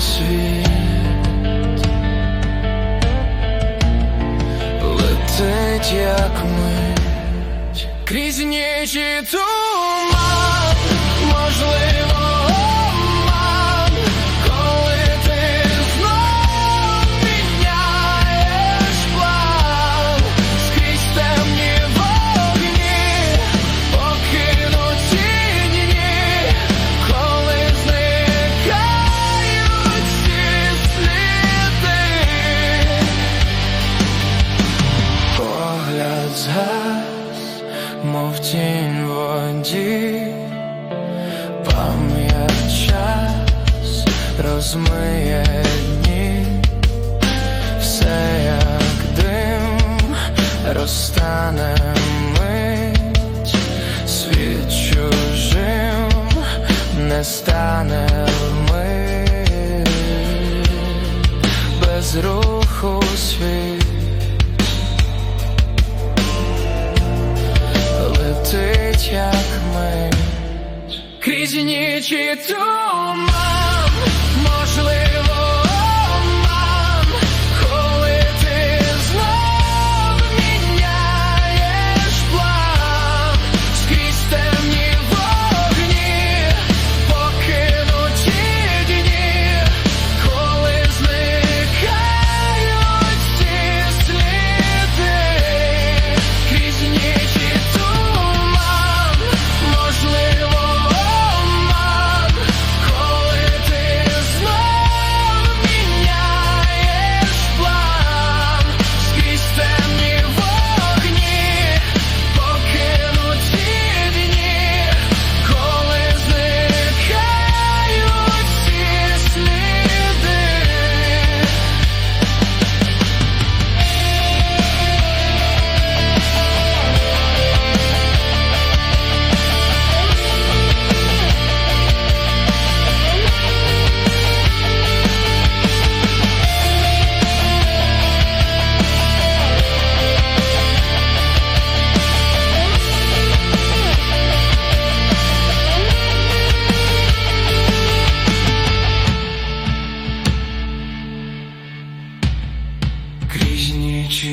світ. Летить, як мить. Крізь ніч і туман, Погляд мов тінь воді, пам'ять час розмиє дні, все як дим розтане мить, світ чужим не стане вмить, без руху світ. Летить, ми. Крізь ніч туман,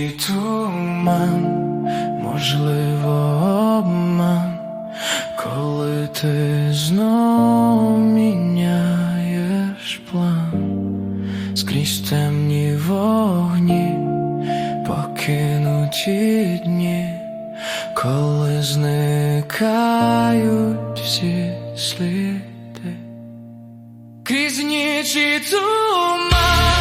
туман, можливо, обман, коли ти знов міняєш план, скрізь темні вогні, покинуті дні, коли зникають всі сліди. Крізь ніч і туман